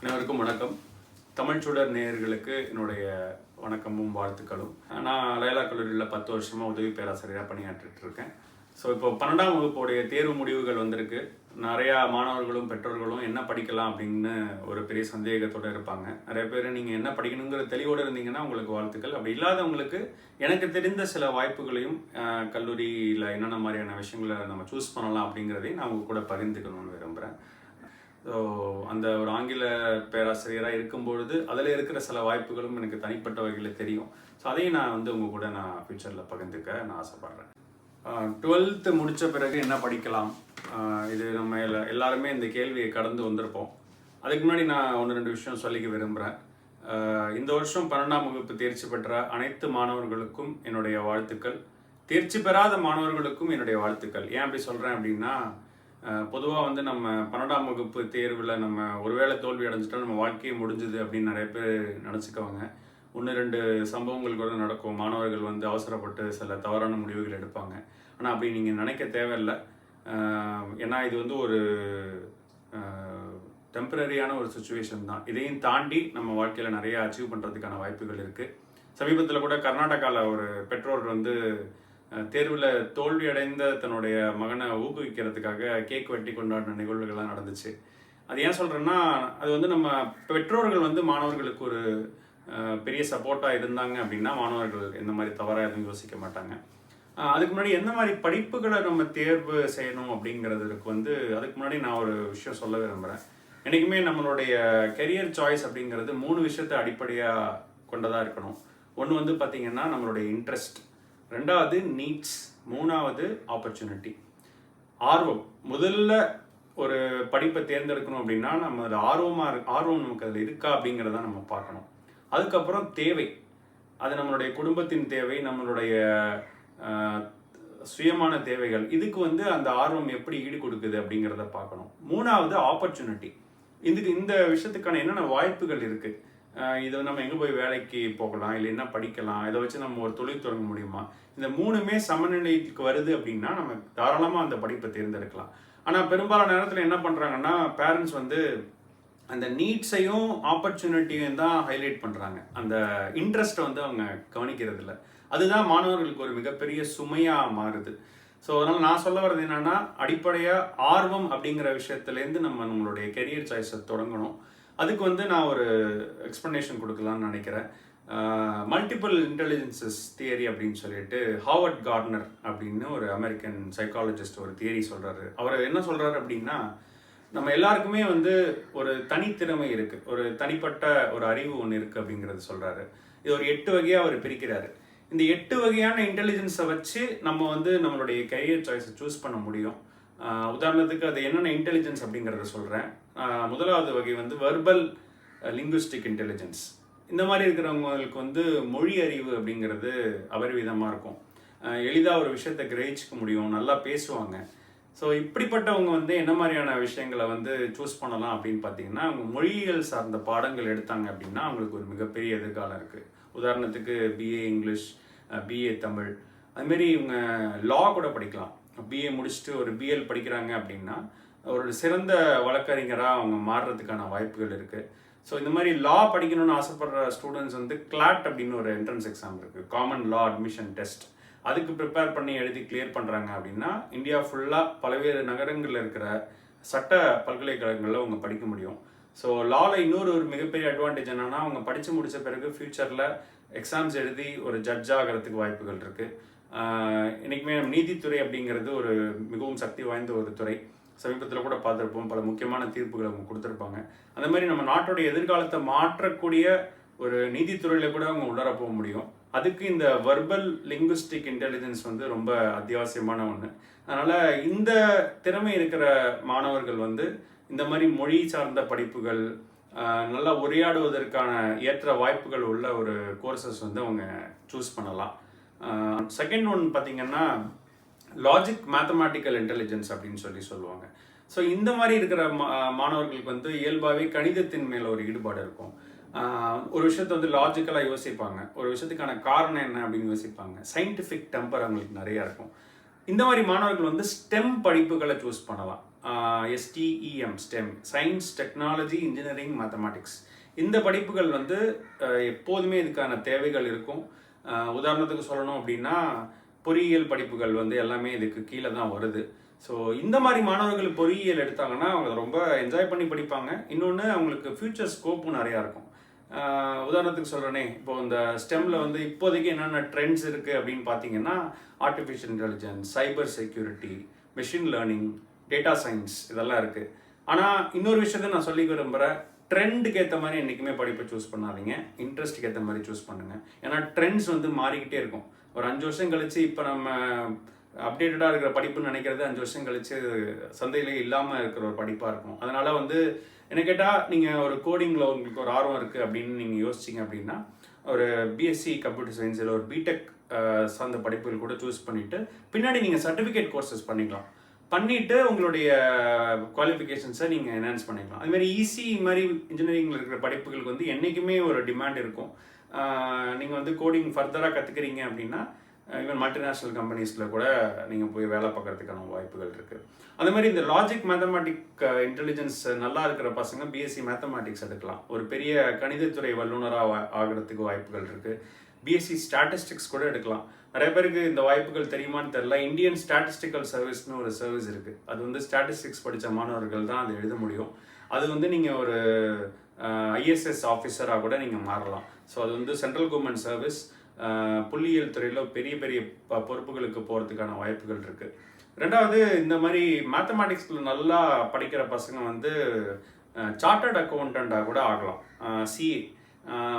அனைவருக்கும் வணக்கம். தமிழ் சுடர் நேயர்களுக்கு என்னுடைய வணக்கமும் வாழ்த்துக்களும். நான் லைலா கல்லூரியில் பத்து வருஷமாக உதவி பேராசிரியராக பணியாற்றிட்டு இருக்கேன். ஸோ இப்போ பன்னெண்டாம் வகுப்புடைய தேர்வு முடிவுகள் வந்திருக்கு. நிறையா மாணவர்களும் பெற்றோர்களும் என்ன படிக்கலாம் அப்படின்னு ஒரு பெரிய சந்தேகத்தோடு இருப்பாங்க. நிறைய பேர் நீங்கள் என்ன படிக்கணுங்கிற தெளிவோடு இருந்தீங்கன்னா உங்களுக்கு வாழ்த்துக்கள். அப்படி இல்லாதவங்களுக்கு எனக்கு தெரிந்த சில வாய்ப்புகளையும் கல்லூரியில் என்னென்ன மாதிரியான விஷயங்களை நம்ம சூஸ் பண்ணலாம் அப்படிங்கிறதையும் நான் உங்க கூட பகிர்ந்துக்கணும்னு விரும்புகிறேன் ஸோ அந்த ஒரு ஆங்கில பேராசிரியராக இருக்கும்பொழுது அதில் இருக்கிற சில வாய்ப்புகளும் எனக்கு தனிப்பட்ட வகையில் தெரியும். ஸோ அதையும் நான் வந்து உங்கள் கூட நான் ஃப்யூச்சரில் பகிர்ந்துக்க நான் ஆசைப்பட்றேன். டுவெல்த்து முடித்த பிறகு என்ன படிக்கலாம்? இது நம்ம எல்லா எல்லாருமே இந்த கேள்வியை கடந்து வந்திருப்போம். அதுக்கு முன்னாடி நான் ஒன்று ரெண்டு விஷயம் சொல்லிக்க விரும்புகிறேன் இந்த வருஷம் பன்னெண்டாம் வகுப்பு தேர்ச்சி பெற்ற அனைத்து மாணவர்களுக்கும் என்னுடைய வாழ்த்துக்கள். தேர்ச்சி பெறாத மாணவர்களுக்கும் என்னுடைய வாழ்த்துக்கள். ஏன் அப்படி சொல்கிறேன் அப்படின்னா பொதுவாக வந்து நம்ம பன்னெண்டாம் வகுப்பு தேர்வில் நம்ம ஒருவேளை தோல்வி அடைஞ்சிட்டா நம்ம வாழ்க்கையே முடிஞ்சுது அப்படின்னு நிறைய பேர் நினச்சிக்குவாங்க. ஒன்று ரெண்டு சம்பவங்கள் கூட நடக்கும். மாணவர்கள் வந்து அவசரப்பட்டு சில தவறான முடிவுகள் எடுப்பாங்க. ஆனால் அப்படி நீங்கள் நினைக்க தேவையில்லை. ஏன்னா இது வந்து ஒரு டெம்பரரியான ஒரு சுச்சுவேஷன் தான். இதையும் தாண்டி நம்ம வாழ்க்கையில் நிறைய அச்சீவ் பண்ணுறதுக்கான வாய்ப்புகள் இருக்குது சமீபத்தில் கூட கர்நாடகாவில் ஒரு பெற்றோர் வந்து தேர்வில் தோல்வி அடைந்த தன்னுடைய மகனை ஊக்குவிக்கிறதுக்காக கேக் வெட்டி கொண்டாடின நிகழ்வுகள்லாம் நடந்துச்சு. அது ஏன் சொல்கிறேன்னா அது வந்து நம்ம பெற்றோர்கள் வந்து மாணவர்களுக்கு ஒரு பெரிய சப்போர்ட்டாக இருந்தாங்க அப்படின்னா மாணவர்கள் எந்த மாதிரி தவறாக எதுவும் யோசிக்க மாட்டாங்க. அதுக்கு முன்னாடி எந்த மாதிரி படிப்புகளை நம்ம தேர்வு செய்யணும் அப்படிங்கிறதுக்கு வந்து அதுக்கு முன்னாடி நான் ஒரு விஷயம் சொல்ல விரும்புகிறேன் என்றைக்குமே நம்மளுடைய கெரியர் சாய்ஸ் அப்படிங்கிறது மூணு விஷயத்தை அடிப்படையாக கொண்டதாக இருக்கணும். ஒன்று வந்து பார்த்திங்கன்னா நம்மளுடைய இன்ட்ரெஸ்ட் ரெண்டாவது நீட்ஸ் மூணாவது ஆப்பர்ச்சுனிட்டி ஆர்வம். முதல்ல ஒரு படிப்பை தேர்ந்தெடுக்கணும் அப்படின்னா நம்ம அது ஆர்வமாக இரு ஆர்வம் நமக்கு அதில் இருக்கா அப்படிங்கிறத நம்ம பார்க்கணும். அதுக்கப்புறம் தேவை. அது நம்மளுடைய குடும்பத்தின் தேவை நம்மளுடைய சுயமான தேவைகள். இதுக்கு வந்து அந்த ஆர்வம் எப்படி ஈடு கொடுக்குது அப்படிங்கிறத பார்க்கணும். மூணாவது ஆப்பர்ச்சுனிட்டி இதுக்கு இந்த விஷயத்துக்கான என்னென்ன வாய்ப்புகள் இருக்குது இதை நம்ம எங்கே போய் வேலைக்கு போகலாம்? இல்லை என்ன படிக்கலாம்? இதை வச்சு நம்ம ஒரு தொழில் தொடங்க முடியுமா? இந்த மூணுமே சமநிலைக்கு வருது அப்படின்னா நம்ம தாராளமாக அந்த படிப்பை தேர்ந்தெடுக்கலாம். ஆனால் பெரும்பாலான நேரத்தில் என்ன பண்ணுறாங்கன்னா பேரண்ட்ஸ் வந்து அந்த நீட்ஸையும் ஆப்பர்ச்சுனிட்டியும் தான் ஹைலைட் பண்ணுறாங்க அந்த இன்ட்ரெஸ்ட்டை வந்து அவங்க கவனிக்கிறது இல்லை அதுதான் மாணவர்களுக்கு ஒரு மிகப்பெரிய சுமையாக மாறுது. ஸோ அதனால் நான் சொல்ல வர்றது என்னென்னா அடிப்படையாக ஆர்வம் அப்படிங்கிற விஷயத்துலேருந்து நம்ம நம்மளுடைய கெரியர் சாய்ஸை தொடங்கணும். அதுக்கு வந்து நான் ஒரு எக்ஸ்ப்ளனேஷன் கொடுக்கலாம்னு நினைக்கிறேன். மல்டிபிள் இன்டெலிஜென்சஸ் தியரி அப்படின்னு சொல்லிட்டு ஹாவர்ட் கார்ட்னர் அப்படின்னு ஒரு அமெரிக்கன் சைக்காலஜிஸ்ட் ஒரு தியரி சொல்கிறாரு அவர் என்ன சொல்கிறாரு அப்படின்னா நம்ம எல்லாருக்குமே வந்து ஒரு தனித்திறமை இருக்குது ஒரு தனிப்பட்ட ஒரு அறிவு ஒன்று இருக்குது அப்படிங்கிறது சொல்கிறாரு இது ஒரு எட்டு வகையாக அவர் பிரிக்கிறாரு. இந்த எட்டு வகையான இன்டெலிஜென்ஸை வச்சு நம்ம வந்து நம்மளுடைய கரியர் சாய்ஸை சூஸ் பண்ண முடியும். உதாரணத்துக்கு அது என்னென்ன இன்டெலிஜென்ஸ் அப்படிங்கிறத சொல்கிறேன் முதலாவது வகை வந்து வெர்பல் லிங்குஸ்டிக் இன்டெலிஜென்ஸ் இந்த மாதிரி இருக்கிறவங்களுக்கு வந்து மொழி அறிவு அப்படிங்கிறது அபரிவிதமாக இருக்கும். எளிதாக ஒரு விஷயத்தை கிரகிச்சிக்க முடியும் நல்லா பேசுவாங்க. ஸோ இப்படிப்பட்டவங்க வந்து என்ன மாதிரியான விஷயங்களை வந்து சூஸ் பண்ணலாம் அப்படின்னு பார்த்தீங்கன்னா அவங்க மொழியியல் சார்ந்த பாடங்கள் எடுத்தாங்க அப்படின்னா அவங்களுக்கு ஒரு மிகப்பெரிய எதிர்காலம் இருக்குது உதாரணத்துக்கு பிஏ இங்கிலீஷ் பிஏ தமிழ் அதுமாரி இவங்க லா கூட படிக்கலாம். பிஏ முடிச்சுட்டு ஒரு பிஎல் படிக்கிறாங்க அப்படின்னா ஒரு சிறந்த வழக்கறிஞராக அவங்க மாறுறதுக்கான வாய்ப்புகள் இருக்குது ஸோ இந்த மாதிரி லா படிக்கணும்னு ஆசைப்படுற ஸ்டூடெண்ட்ஸ் வந்து கிளாட் அப்படின்னு ஒரு என்ட்ரன்ஸ் எக்ஸாம் இருக்குது காமன் லா அட்மிஷன் டெஸ்ட் அதுக்கு ப்ரிப்பேர் பண்ணி எழுதி கிளியர் பண்ணுறாங்க அப்படின்னா இந்தியா ஃபுல்லாக பல்வேறு நகரங்களில் இருக்கிற சட்ட பல்கலைக்கழகங்களில் அவங்க படிக்க முடியும். ஸோ லாவில் இன்னொரு ஒரு மிகப்பெரிய அட்வான்டேஜ் என்னன்னா அவங்க படித்து முடித்த பிறகு ஃப்யூச்சரில் எக்ஸாம்ஸ் எழுதி ஒரு ஜட்ஜ் ஆகிறதுக்கு வாய்ப்புகள் இருக்குது இன்றைக்குமே நீதித்துறை அப்படிங்கிறது ஒரு மிகவும் சக்தி வாய்ந்த ஒரு துறை. சமீபத்தில் கூட பார்த்துருப்போம். பல முக்கியமான தீர்ப்புகளை அவங்க கொடுத்துருப்பாங்க. அந்த மாதிரி நம்ம நாட்டோடைய எதிர்காலத்தை மாற்றக்கூடிய ஒரு நீதித்துறையில் கூட அவங்க உள்ளார போக முடியும். அதுக்கு இந்த வர்பல் லிங்குஸ்டிக் இன்டெலிஜென்ஸ் வந்து ரொம்ப அத்தியாவசியமான ஒன்று அதனால் இந்த திறமை இருக்கிற மாணவர்கள் வந்து இந்த மாதிரி மொழி சார்ந்த படிப்புகள் நல்லா உரையாடுவதற்கான ஏற்ற வாய்ப்புகள் உள்ள ஒரு கோர்சஸ் வந்து அவங்க சூஸ் பண்ணலாம். செகண்ட் ஒன் பார்த்திங்கன்னா லாஜிக் மேத்தமேட்டிக்கல் இன்டெலிஜென்ஸ் அப்படின்னு சொல்லி சொல்லுவாங்க. ஸோ இந்த மாதிரி இருக்கிற மா- மாணவர்களுக்கு வந்து இயல்பாகவே கணிதத்தின் மேலே ஒரு ஈடுபாடு இருக்கும். ஒரு விஷயத்த வந்து லாஜிக்கலாக யோசிப்பாங்க. ஒரு விஷயத்துக்கான காரணம் என்ன அப்படின்னு யோசிப்பாங்க. சயின்டிஃபிக் டெம்பர் அவங்களுக்கு நிறையா இருக்கும். இந்த மாதிரி மாணவர்கள் வந்து ஸ்டெம் படிப்புகளை சூஸ் பண்ணலாம். S T E M STEM science technology engineering mathematics இந்த படிப்புகள் வந்து எப்போதுமே இதுக்கான தேவைகள் இருக்கும். உதாரணத்துக்கு சொல்லணும் அப்படின்னா பொறியியல் படிப்புகள் வந்து எல்லாமே இதுக்கு கீழே தான் வருது. ஸோ இந்த மாதிரி மாணவர்கள் பொறியியல் எடுத்தாங்கன்னா அவங்க ரொம்ப என்ஜாய் பண்ணி படிப்பாங்க. இன்னொன்று அவங்களுக்கு ஃப்யூச்சர் ஸ்கோப்பும் நிறையா இருக்கும். உதாரணத்துக்கு சொல்கிறேனே இப்போ இந்த ஸ்டெம்மில் வந்து இப்போதைக்கு என்னென்ன ட்ரெண்ட்ஸ் இருக்குது அப்படின்னு பார்த்தீங்கன்னா artificial intelligence cyber security machine learning data science இதெல்லாம் இருக்குது ஆனால் இன்னொரு விஷயத்த நான் சொல்லி விரும்புகிறேன் ட்ரெண்டுக்கு ஏற்ற மாதிரி என்றைக்குமே படிப்பை சூஸ் பண்ணாதீங்க. இன்ட்ரெஸ்ட்டுக்கு ஏற்ற மாதிரி சூஸ் பண்ணுங்கள் ஏன்னா ட்ரெண்ட்ஸ் வந்து மாறிக்கிட்டே இருக்கும். ஒரு அஞ்சு வருஷம் கழித்து இப்போ நம்ம அப்டேட்டடாக இருக்கிற படிப்புன்னு நினைக்கிறது அஞ்சு வருஷம் கழித்து சந்தையிலே இல்லாமல் இருக்கிற ஒரு படிப்பாக இருக்கும். அதனால் வந்து என்ன கேட்டால் நீங்கள் ஒரு கோடிங்கில் உங்களுக்கு ஒரு ஆர்வம் இருக்குது அப்படின்னு நீங்கள் யோசிச்சிங்க அப்படின்னா ஒரு பிஎஸ்சி கம்ப்யூட்டர் சயின்ஸ் இல்லை ஒரு பிடெக் சார்ந்த படிப்புகள் கூட சூஸ் பண்ணிவிட்டு பின்னாடி நீங்கள் சர்டிஃபிகேட் கோர்சஸ் பண்ணிக்கலாம். பண்ணிட்டு உங்களுடைய குவாலிஃபிகேஷன்ஸை நீங்கள் என்ஹான்ஸ் பண்ணிக்கலாம். அது மாதிரி ஈஸி மாதிரி இன்ஜினியரிங்கில் இருக்கிற படிப்புகளுக்கு வந்து என்றைக்குமே ஒரு டிமாண்ட் இருக்கும். நீங்கள் வந்து கோடிங் ஃபர்தராக கற்றுக்கிறீங்க அப்படின்னா ஈவன் மல்டிநேஷ்னல் கம்பெனிஸில் கூட நீங்கள் போய் வேலை பார்க்கறதுக்கான வாய்ப்புகள் இருக்குது அந்த மாதிரி இந்த லாஜிக் மேத்தமேட்டிக் இன்டெலிஜென்ஸ் நல்லா இருக்கிற பசங்க பிஎஸ்சி மேத்தமேட்டிக்ஸ் எடுக்கலாம். ஒரு பெரிய கணிதத்துறை வல்லுநராக ஆகிறதுக்கு வாய்ப்புகள் இருக்குது பிஎஸ்சி ஸ்டாட்டிஸ்டிக்ஸ் கூட எடுக்கலாம். நிறைய பேருக்கு இந்த வாய்ப்புகள் தெரியுமான்னு தெரியல. இந்தியன் ஸ்டாட்டிஸ்டிக்கல் சர்வீஸ்னு ஒரு சர்வீஸ் இருக்குது அது வந்து ஸ்டாட்டிஸ்டிக்ஸ் படித்த மாணவர்கள் தான் அதை எழுத முடியும். அது வந்து நீங்கள் ஒரு ஐஎஸ்எஸ் ஆஃபீஸராக கூட நீங்கள் மாறலாம். ஸோ அது வந்து சென்ட்ரல் கவர்மெண்ட் சர்வீஸ் புள்ளியியல் துறையில் பெரிய பெரிய ப- பொறுப்புகளுக்கு போகிறதுக்கான வாய்ப்புகள் இருக்குது ரெண்டாவது இந்த மாதிரி மேத்தமேட்டிக்ஸில் நல்லா படிக்கிற பசங்க வந்து சார்ட்டர்ட் அக்கௌண்டண்ட்டாக கூட ஆகலாம். சிஏ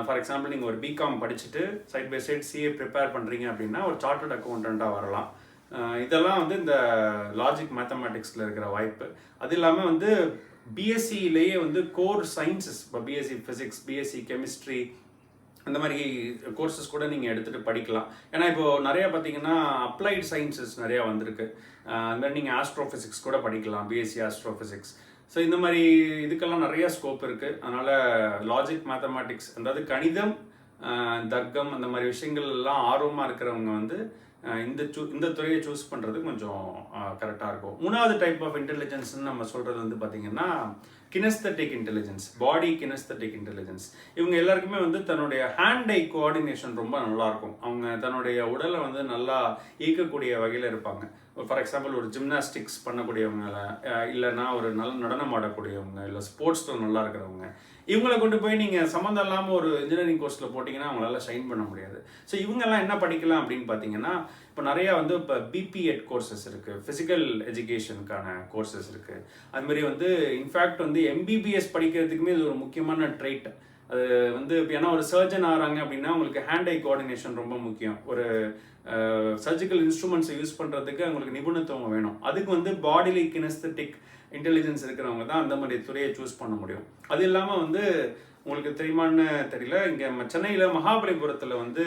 ஃபார் எக்ஸாம்பிள் நீங்கள் ஒரு பிகாம் படிச்சுட்டு side by side CA prepare பண்ணுறீங்க அப்படின்னா ஒரு சார்ட்டர்ட் அக்கௌண்டண்ட்டாக வரலாம். இதெல்லாம் வந்து இந்த லாஜிக் மேத்தமேட்டிக்ஸில் இருக்கிற வாய்ப்பு. அது இல்லாமல் வந்து பிஎஸ்சியிலேயே வந்து கோர் சயின்சஸ் இப்போ பிஎஸ்சி ஃபிசிக்ஸ் பிஎஸ்சி கெமிஸ்ட்ரி அந்த மாதிரி கோர்சஸ் கூட நீங்கள் எடுத்துகிட்டு படிக்கலாம். ஏன்னா இப்போது நிறையா பார்த்தீங்கன்னா அப்ளைடு சயின்சஸ் நிறையா வந்திருக்கு. அந்த மாதிரி நீங்கள் ஆஸ்ட்ரோஃபிசிக்ஸ் கூட படிக்கலாம் பிஎஸ்சி ஆஸ்ட்ரோஃபிசிக்ஸ் ஸோ இந்த மாதிரி இதுக்கெல்லாம் நிறைய ஸ்கோப் இருக்குது அதனால் லாஜிக் மேத்தமேட்டிக்ஸ் அதாவது கணிதம் தர்க்கம் அந்த மாதிரி விஷயங்கள் எல்லாம் ஆர்வமாக இருக்கிறவங்க வந்து இந்த சூ இந்த துறையை சூஸ் பண்ணுறது கொஞ்சம் கரெக்டாக இருக்கும். மூணாவது டைப் ஆஃப் இன்டெலிஜென்ஸ்னு நம்ம சொல்கிறது வந்து பார்த்திங்கன்னா kinesthetic intelligence body kinesthetic intelligence இவங்க எல்லாருக்குமே வந்து தன்னுடைய ஹேண்ட் ஐ கோஆர்டினேஷன் ரொம்ப நல்லாயிருக்கும் அவங்க தன்னுடைய உடலை வந்து நல்லா இயக்கக்கூடிய வகையில் இருப்பாங்க. ஃபார் எக்ஸாம்பிள் ஒரு ஜிம்னாஸ்டிக்ஸ் பண்ணக்கூடியவங்க இல்லைன்னா ஒரு நல்ல நடனம் ஆடக்கூடியவங்க இல்லை ஸ்போர்ட்ஸில் நல்லா இருக்கிறவங்க இவங்களை கொண்டு போய் நீங்கள் சம்மந்தம் இல்லாமல் ஒரு இன்ஜினியரிங் கோர்ஸில் போட்டிங்கன்னா அவங்களால ஷைன் பண்ண முடியாது. ஸோ இவங்கெல்லாம் என்ன படிக்கலாம் அப்படின்னு பார்த்தீங்கன்னா இப்போ நிறையா வந்து இப்போ பிபிஎட் கோர்சஸ் இருக்குது ஃபிசிக்கல் எஜுகேஷனுக்கான கோர்சஸ் இருக்குது அதுமாரி வந்து இன்ஃபேக்ட் வந்து எம்பிபிஎஸ் படிக்கிறதுக்குமே இது ஒரு முக்கியமான ட்ரைட் அது வந்து இப்போ ஏன்னா ஒரு சர்ஜன் ஆகிறாங்க அப்படின்னா உங்களுக்கு ஹேண்ட் ஐ கோஆர்டினேஷன் ரொம்ப முக்கியம். ஒரு சர்ஜிக்கல் இன்ஸ்ட்ருமெண்ட்ஸை யூஸ் பண்ணுறதுக்கு அவங்களுக்கு நிபுணத்துவம் வேணும். அதுக்கு வந்து பாடிலி கினஸ்தட்டிக் இன்டெலிஜென்ஸ் இருக்கிறவங்க தான் அந்த மாதிரி துறையை சூஸ் பண்ண முடியும். அது இல்லாமல் வந்து உங்களுக்கு தெரியுமான்னு தெரியல இங்கே சென்னையில் மகாபலிபுரத்தில் வந்து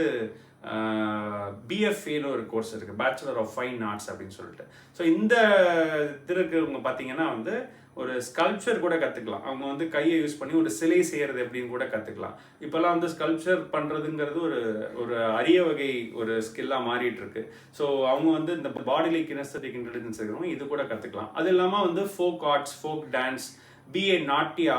பிஎஃப்ஏன்னு ஒரு கோர்ஸ் இருக்குது பேச்சுலர் ஆஃப் ஃபைன் ஆர்ட்ஸ் அப்படின்னு சொல்லிட்டு. ஸோ இந்த இது இருக்கிறவங்க பார்த்தீங்கன்னா வந்து ஒரு ஸ்கல்ப்சர் கூட கற்றுக்கலாம் அவங்க வந்து கையை யூஸ் பண்ணி ஒரு சிலை செய்கிறது எப்படின்னு கூட கற்றுக்கலாம் இப்போல்லாம் வந்து ஸ்கல்ப்சர் பண்ணுறதுங்கிறது ஒரு ஒரு அரிய வகை ஒரு ஸ்கில்லாக மாறிட்டு இருக்கு ஸோ அவங்க வந்து இந்த பாடிலி கினஸ்தட்டிக் இன்டெலிஜென்ஸ் இருக்கிறவங்க இது கூட கற்றுக்கலாம் அது இல்லாமல் வந்து folk arts folk dance BA நாட்டியா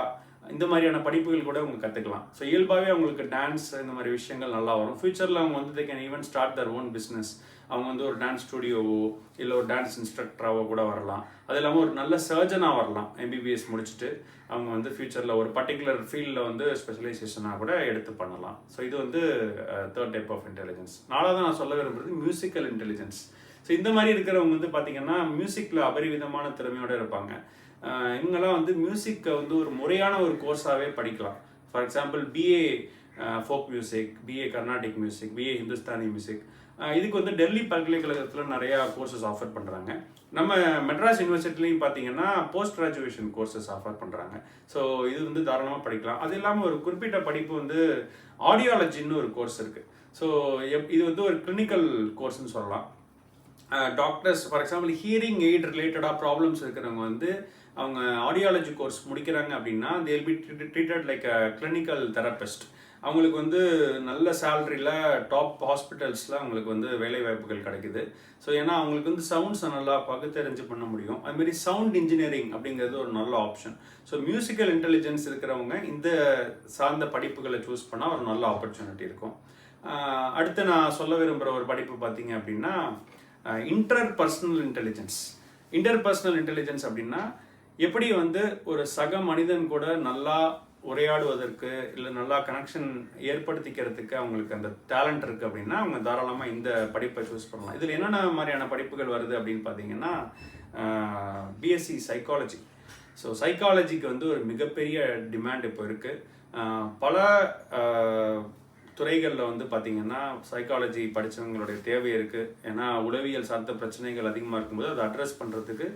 இந்த மாதிரியான படிப்புகள் கூட அவங்க கற்றுக்கலாம் ஸோ இயல்பாகவே அவங்களுக்கு டான்ஸ் இந்த மாதிரி விஷயங்கள் நல்லா வரும். ஃபியூச்சரில் அவங்க வந்து they can even start their own business அவங்க வந்து ஒரு டான்ஸ் ஸ்டுடியோவோ இல்லை ஒரு டான்ஸ் இன்ஸ்ட்ரக்டராகவோ கூட வரலாம். அது இல்லாமல் ஒரு நல்ல சர்ஜனாக வரலாம். எம்பிபிஎஸ் முடிச்சுட்டு அவங்க வந்து ஃபியூச்சரில் ஒரு பர்டிகுலர் ஃபீல்டில் வந்து ஸ்பெஷலைசேஷனாக கூட எடுத்து பண்ணலாம். ஸோ இது வந்து தேர்ட் டைப் ஆஃப் இன்டெலிஜென்ஸ் நாலாவது நான் சொல்ல விரும்புறது மியூசிக்கல் இன்டெலிஜென்ஸ் ஸோ இந்த மாதிரி இருக்கிறவங்க வந்து பார்த்தீங்கன்னா மியூசிக்கில் அபரிவிதமான திறமையோடு இருப்பாங்க. இவங்கெல்லாம் வந்து மியூசிக்கை வந்து ஒரு முறையான ஒரு கோர்ஸாகவே படிக்கலாம். For example BA folk music BA Carnatic music BA Hindustani music இதுக்கு வந்து டெல்லி பல்கலைக்கழகத்தில் நிறையா கோர்சஸ் ஆஃபர் பண்ணுறாங்க நம்ம மெட்ராஸ் யூனிவர்சிட்டிலையும் பார்த்தீங்கன்னா போஸ்ட் கிராஜுவேஷன் கோர்சஸ் ஆஃபர் பண்ணுறாங்க ஸோ இது வந்து தாராளமாக படிக்கலாம். அது இல்லாமல் ஒரு குறிப்பிட்ட படிப்பு வந்து ஆடியாலஜின்னு ஒரு கோர்ஸ் இருக்குது ஸோ எப் இது வந்து ஒரு கிளினிக்கல் கோர்ஸ்னு சொல்லலாம். Doctors for example hearing aid ரிலேட்டடாக ப்ராப்ளம்ஸ் இருக்கிறவங்க வந்து அவங்க ஆடியாலஜி கோர்ஸ் முடிக்கிறாங்க அப்படின்னா they'll be treated like a clinical therapist அவங்களுக்கு வந்து நல்ல சேலரியில் டாப் ஹாஸ்பிட்டல்ஸில் அவங்களுக்கு வந்து வேலை வாய்ப்புகள் கிடைக்குது. ஸோ ஏன்னா அவங்களுக்கு வந்து சவுண்ட்ஸை நல்லா பகுத்தறிஞ்சு பண்ண முடியும். அதுமாரி சவுண்ட் இன்ஜினியரிங் அப்படிங்கிறது ஒரு நல்ல ஆப்ஷன் ஸோ மியூசிக்கல் இன்டெலிஜென்ஸ் இருக்கிறவங்க இந்த சார்ந்த படிப்புகளை சூஸ் பண்ணால் ஒரு நல்ல ஆப்பர்ச்சுனிட்டி இருக்கும். அடுத்து நான் சொல்ல விரும்புகிற ஒரு படிப்பு பார்த்தீங்க அப்படின்னா interpersonal intelligence interpersonal intelligence அப்படின்னா எப்படி வந்து ஒரு சக மனிதன் கூட நல்லா உரையாடுவதற்கு இல்லை நல்லா கனெக்ஷன் ஏற்படுத்திக்கிறதுக்கு அவங்களுக்கு அந்த டேலண்ட் இருக்குது அப்படின்னா அவங்க தாராளமாக இந்த படிப்பை சூஸ் பண்ணலாம். இதில் என்னென்ன மாதிரியான படிப்புகள் வருது அப்படின்னு பார்த்தீங்கன்னா பிஎஸ்சி சைக்காலஜி ஸோ சைக்காலஜிக்கு வந்து ஒரு மிகப்பெரிய டிமாண்ட் இப்போ இருக்குது பல துறைகளில் வந்து பார்த்தீங்கன்னா சைக்காலஜி படித்தவங்களுடைய தேவை இருக்குது ஏன்னா உளவியல் சார்ந்த பிரச்சனைகள் அதிகமாக இருக்கும்போது அதை அட்ரஸ் பண்ணுறதுக்கு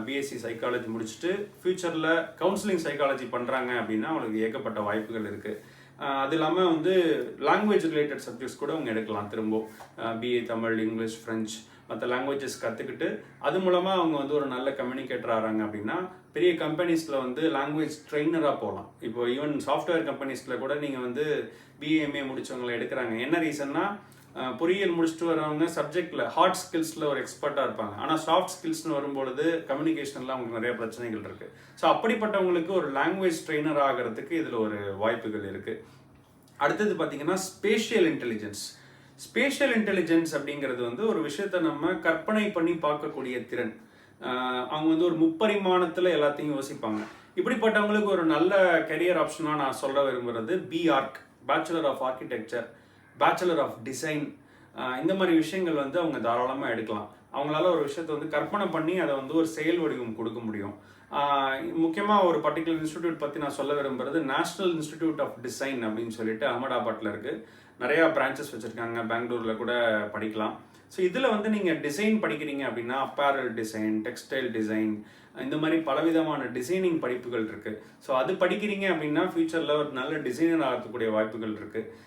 பிஎஸ்சி சைக்காலஜி முடிச்சுட்டு ஃப்யூச்சரில் கவுன்சிலிங் சைக்காலஜி பண்ணுறாங்க அப்படின்னா அவங்களுக்கு ஏகப்பட்ட வாய்ப்புகள் இருக்குது அது இல்லாமல் வந்து லாங்குவேஜ் ரிலேட்டட் சப்ஜெக்ட்ஸ் கூட அவங்க எடுக்கலாம் திரும்ப பிஏ தமிழ் இங்கிலீஷ் ஃப்ரெஞ்ச் மற்ற லாங்குவேஜஸ் கற்றுக்கிட்டு அது மூலமாக அவங்க வந்து ஒரு நல்ல கம்யூனிகேட்டர் ஆகிறாங்க அப்படின்னா பெரிய கம்பெனிஸில் வந்து லாங்குவேஜ் ட்ரெயினராக போகலாம் இப்போ ஈவன் சாஃப்ட்வேர் கம்பெனிஸில் கூட நீங்கள் வந்து பிஏஎம்ஏ முடிச்சவங்களை எடுக்கிறாங்க. என்ன ரீசன்னா பொறியியல் முடிச்சுட்டு வரவங்க சப்ஜெக்டில் ஹார்ட் ஸ்கில்ஸில் ஒரு எக்ஸ்பர்ட்டாக இருப்பாங்க. ஆனால் சாஃப்ட் ஸ்கில்ஸ்னு வரும்பொழுது கம்யூனிகேஷனில் அவங்களுக்கு நிறைய பிரச்சனைகள் இருக்குது ஸோ அப்படிப்பட்டவங்களுக்கு ஒரு லாங்குவேஜ் ட்ரெயினர் ஆகிறதுக்கு இதில் ஒரு வாய்ப்புகள் இருக்குது அடுத்தது பார்த்தீங்கன்னா ஸ்பேஷியல் இன்டெலிஜென்ஸ் ஸ்பேஷியல் இன்டெலிஜென்ஸ் அப்படிங்கிறது வந்து ஒரு விஷயத்தை நம்ம கற்பனை பண்ணி பார்க்கக்கூடிய திறன். அவங்க வந்து ஒரு முப்பரிமாணத்தில் எல்லாத்தையும் யோசிப்பாங்க. இப்படிப்பட்டவங்களுக்கு ஒரு நல்ல கெரியர் ஆப்ஷனாக நான் சொல்ல விரும்புகிறது BArch bachelor of architecture bachelor of design இந்த மாதிரி விஷயங்கள் வந்து அவங்க தாராளமாக எடுக்கலாம். அவங்களால ஒரு விஷயத்தை வந்து கற்பனை பண்ணி அதை வந்து ஒரு செயல் வடிவம் கொடுக்க முடியும். முக்கியமாக ஒரு பர்டிகுலர் இன்ஸ்டிடியூட் பற்றி நான் சொல்ல விரும்புறது நேஷனல் இன்ஸ்டிடியூட் ஆஃப் டிசைன் அப்படின்னு சொல்லிட்டு அகமதாபாத்தில் இருக்குது நிறையா பிரான்ச்சஸ் வச்சுருக்காங்க. பெங்களூரில் கூட படிக்கலாம். ஸோ இதில் வந்து நீங்கள் டிசைன் படிக்கிறீங்க அப்படின்னா அப்பேரல் டிசைன் டெக்ஸ்டைல் டிசைன் இந்த மாதிரி பலவிதமான டிசைனிங் படிப்புகள் இருக்குது ஸோ அது படிக்கிறீங்க அப்படின்னா ஃப்யூச்சரில் ஒரு நல்ல டிசைனர் ஆகக்கூடிய வாய்ப்புகள் இருக்குது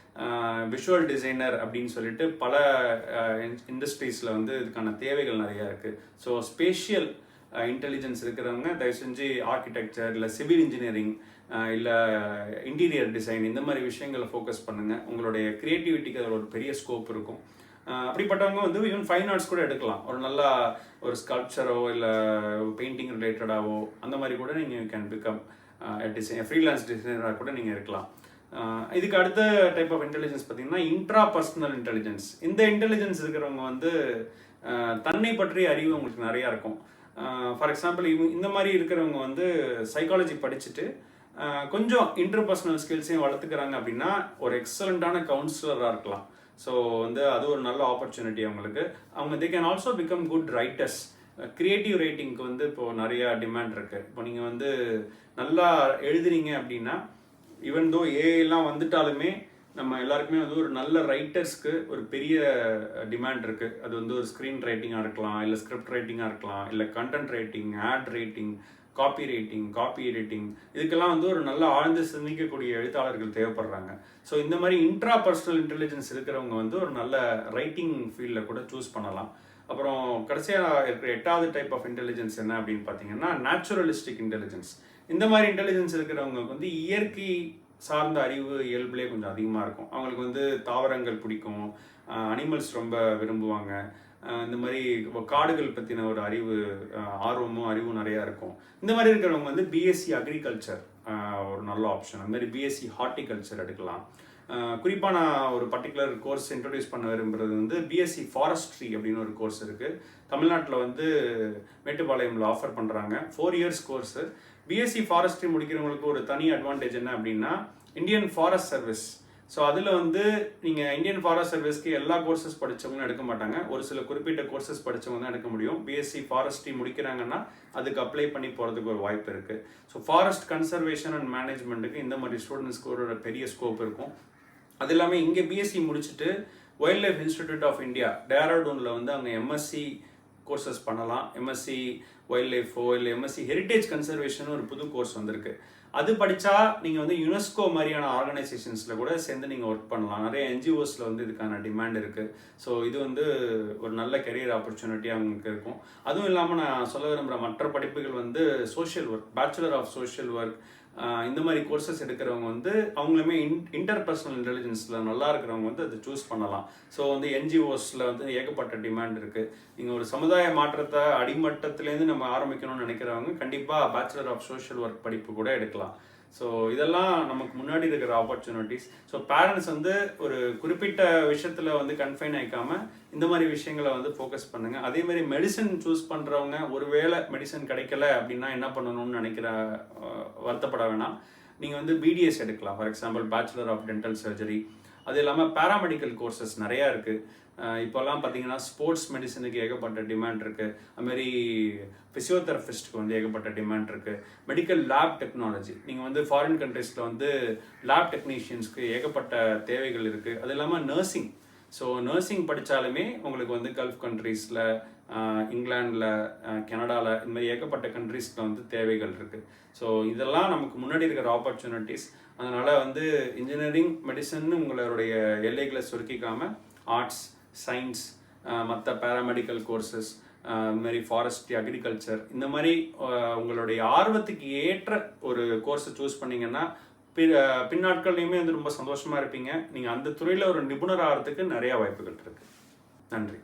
விஷுவல் டிசைனர் அப்படின்னு சொல்லிட்டு பல இண்டஸ்ட்ரீஸில் வந்து இதுக்கான தேவைகள் நிறையா இருக்குது ஸோ ஸ்பேஷியல் இன்டெலிஜென்ஸ் இருக்கிறவங்க தயவு செஞ்சு ஆர்கிடெக்சர் இல்லை சிவில் இன்ஜினியரிங் இல்லை இன்டீரியர் டிசைன் இந்த மாதிரி விஷயங்களை ஃபோக்கஸ் பண்ணுங்கள் உங்களுடைய க்ரியேட்டிவிட்டிக்கு அதில் ஒரு பெரிய ஸ்கோப் இருக்கும். அப்படிப்பட்டவங்க வந்து ஈவன் ஃபைன் ஆர்ட்ஸ் கூட எடுக்கலாம். ஒரு நல்லா ஒரு ஸ்கல்ப்சரோ இல்லை பெயிண்டிங் ரிலேட்டடாவோ அந்த மாதிரி கூட நீங்கள் கேன் பிகம் டிசைன் ஃப்ரீலான்ஸ் டிசைனராக கூட நீங்கள் இருக்கலாம். இதுக்கு அடுத்த டைப் ஆஃப் இன்டெலிஜென்ஸ் பார்த்தீங்கன்னா இன்ட்ரா பர்சனல் இன்டெலிஜென்ஸ் இந்த இன்டெலிஜென்ஸ் இருக்கிறவங்க வந்து தன்னை பற்றிய அறிவு உங்களுக்கு நிறையா இருக்கும். ஃபார் எக்ஸாம்பிள் இந்த மாதிரி இருக்கிறவங்க வந்து சைக்காலஜி படிச்சுட்டு கொஞ்சம் இன்டர்பர்சனல் ஸ்கில்ஸையும் வளர்த்துக்கிறாங்க அப்படின்னா ஒரு எக்ஸலண்ட்டான கவுன்சிலராக இருக்கலாம். ஸோ வந்து அது ஒரு நல்ல ஆப்பர்ச்சுனிட்டி அவங்களுக்கு. அவங்க they can also become good writers creative ரைட்டிங்க்கு வந்து இப்போது நிறையா டிமாண்ட் இருக்குது இப்போ நீங்கள் வந்து நல்லா எழுதுறீங்க அப்படின்னா ஈவன் தோ ஏஐலாம் வந்துட்டாலுமே நம்ம எல்லாருக்குமே வந்து ஒரு நல்ல ரைட்டர்ஸ்க்கு ஒரு பெரிய uh, டிமாண்ட் இருக்குது அது வந்து ஒரு ஸ்க்ரீன் ரைட்டிங்காக இருக்கலாம் இல்லை ஸ்கிரிப்ட் ரைட்டிங்காக இருக்கலாம் இல்லை content writing ad writing copy writing copy editing இதுக்கெல்லாம் வந்து ஒரு நல்ல ஆழ்ந்து சிந்திக்கக்கூடிய எழுத்தாளர்கள் தேவைப்படுறாங்க. ஸோ இந்த மாதிரி இன்ட்ரா பர்சனல் இன்டெலிஜென்ஸ் இருக்கிறவங்க வந்து ஒரு நல்ல ரைட்டிங் ஃபீல்டில் கூட சூஸ் பண்ணலாம். அப்புறம் கடைசியாக இருக்கிற எட்டாவது டைப் ஆஃப் இன்டெலிஜென்ஸ் என்ன அப்படின்னு பார்த்தீங்கன்னா நேச்சுரலிஸ்டிக் இன்டெலிஜென்ஸ் இந்த மாதிரி இன்டெலிஜென்ஸ் இருக்கிறவங்களுக்கு வந்து இயற்கை சார்ந்த அறிவு இயல்புலேயே கொஞ்சம் அதிகமாக இருக்கும். அவங்களுக்கு வந்து தாவரங்கள் பிடிக்கும். அனிமல்ஸ் ரொம்ப விரும்புவாங்க. இந்த மாதிரி காடுகள் பற்றின ஒரு அறிவு ஆர்வமும் அறிவும் நிறையா இருக்கும். இந்த மாதிரி இருக்கிறவங்க வந்து பிஎஸ்சி அக்ரிகல்ச்சர் ஒரு நல்ல ஆப்ஷன் அந்த மாதிரி பிஎஸ்சி ஹார்டிகல்ச்சர் எடுக்கலாம். குறிப்பாக நான் ஒரு பர்டிகுலர் கோர்ஸ் இன்ட்ரடியூஸ் பண்ண விரும்புறது வந்து பிஎஸ்சி ஃபாரஸ்ட்ரி அப்படின்னு ஒரு கோர்ஸ் இருக்குது தமிழ்நாட்டில் வந்து மேட்டுப்பாளையமில் ஆஃபர் பண்ணுறாங்க four years course BSc forestry முடிக்கிறவங்களுக்கு ஒரு தனி அட்வான்டேஜ் என்ன அப்படின்னா இந்தியன் ஃபாரஸ்ட் சர்வீஸ் ஸோ அதில் வந்து நீங்கள் இந்தியன் ஃபாரஸ்ட் சர்வீஸ்க்கு எல்லா கோர்சஸ் படித்தவங்களும் எடுக்க மாட்டாங்க. ஒரு சில குறிப்பிட்ட கோர்சஸ் படித்தவங்க தான் எடுக்க முடியும். பிஎஸ்சி ஃபாரஸ்ட்ரி முடிக்கிறாங்கன்னா அதுக்கு அப்ளை பண்ணி போகிறதுக்கு ஒரு வாய்ப்பு இருக்குது ஸோ ஃபாரஸ்ட் கன்சர்வேஷன் அண்ட் மேனேஜ்மெண்ட்டுக்கு இந்த மாதிரி ஸ்டூடெண்ட்ஸ்க்கு ஒரு பெரிய ஸ்கோப் இருக்கும். அது இல்லாமல் இங்கே பிஎஸ்சி முடிச்சுட்டு wild life institute of India டேராடூனில் வந்து அவங்க எம்எஸ்சி கோர்சஸ் பண்ணலாம். எம்எஸ்சி வைல்ட் லைஃபோ இல்லை எம்எஸ்சி ஹெரிட்டேஜ் கன்சர்வேஷன் ஒரு புது கோர்ஸ் வந்திருக்கு. அது படித்தா நீங்கள் வந்து யுனெஸ்கோ மாதிரியான ஆர்கனைசேஷன்ஸில் கூட சேர்ந்து நீங்கள் ஒர்க் பண்ணலாம். நிறைய என்ஜிஓஸில் வந்து இதுக்கான டிமாண்ட் இருக்குது ஸோ இது வந்து ஒரு நல்ல கெரியர் ஆப்பர்ச்சுனிட்டி அவங்களுக்கு இருக்கும். அதுவும் இல்லாமல் நான் சொல்ல விரும்புகிற மற்ற படிப்புகள் வந்து social work bachelor of social work இந்த மாதிரி கோர்சஸ் எடுக்கிறவங்க வந்து அவங்களுமே இன் இன்டர்பர்சனல் இன்டெலிஜென்ஸில் நல்லா இருக்கிறவங்க வந்து அதை சூஸ் பண்ணலாம். ஸோ வந்து என்ஜிஓஸில் வந்து ஏகப்பட்ட டிமாண்ட் இருக்குது நீங்கள் ஒரு சமுதாய மாற்றத்தை அடிமட்டத்திலேருந்து நம்ம ஆரம்பிக்கணும்னு நினைக்கிறவங்க கண்டிப்பாக பேச்சுலர் ஆஃப் சோஷியல் ஒர்க் படிப்பு கூட எடுக்கலாம். ஸோ இதெல்லாம் நமக்கு முன்னாடி இருக்கிற ஆப்பர்ச்சுனிட்டிஸ் ஸோ பேரண்ட்ஸ் வந்து ஒரு குறிப்பிட்ட விஷயத்தில் வந்து கன்ஃபைன் ஆகிக்காமல் இந்த மாதிரி விஷயங்களை வந்து ஃபோக்கஸ் பண்ணுங்கள் அதே மாதிரி மெடிசன் சூஸ் பண்ணுறவங்க ஒருவேளை மெடிசன் கிடைக்கல அப்படின்னா என்ன பண்ணணும்னு நினைக்கிற வருத்தப்பட வேணாம். நீங்கள் வந்து பிடிஎஸ் எடுக்கலாம். For example bachelor of dental surgery அது இல்லாமல் பேராமெடிக்கல் கோர்சஸ் நிறையா இருக்குது இப்போல்லாம் பார்த்தீங்கன்னா ஸ்போர்ட்ஸ் மெடிசனுக்கு ஏகப்பட்ட டிமாண்ட் இருக்குது அதுமாரி ஃபிசியோதெரபிஸ்ட்டுக்கு வந்து ஏகப்பட்ட டிமாண்ட் இருக்குது மெடிக்கல் லேப் டெக்னாலஜி நீங்கள் வந்து ஃபாரின் கண்ட்ரீஸில் வந்து லேப் டெக்னீஷியன்ஸ்க்கு ஏகப்பட்ட தேவைகள் இருக்குது அது இல்லாமல் நர்சிங் ஸோ நர்சிங் படித்தாலுமே உங்களுக்கு வந்து கல்ஃப் கண்ட்ரீஸில் இங்கிலாண்டில் கனடாவில் இந்த மாதிரி ஏகப்பட்ட கண்ட்ரீஸ்க்கு வந்து தேவைகள் இருக்குது ஸோ இதெல்லாம் நமக்கு முன்னாடி இருக்கிற ஆப்பர்ச்சுனிட்டிஸ் அதனால் வந்து இன்ஜினியரிங் மெடிசன் உங்களுடைய எல்லைகளை சுருக்கிக்காமல் ஆர்ட்ஸ் சயின்ஸ் uh, மற்ற பேராமெடிக்கல் uh, கோர்சஸ் இந்த மாதிரி ஃபாரஸ்ட்ரி அக்ரிகல்ச்சர் இந்த மாதிரி உங்களுடைய ஆர்வத்துக்கு ஏற்ற ஒரு கோர்ஸை சூஸ் பண்ணீங்கன்னா பி- பின்னாட்கள்லையுமே வந்து ரொம்ப சந்தோஷமாக இருப்பீங்க. நீங்கள் அந்த துறையில் ஒரு நிபுணர் ஆகிறதுக்கு நிறையா வாய்ப்புகள் இருக்குது நன்றி.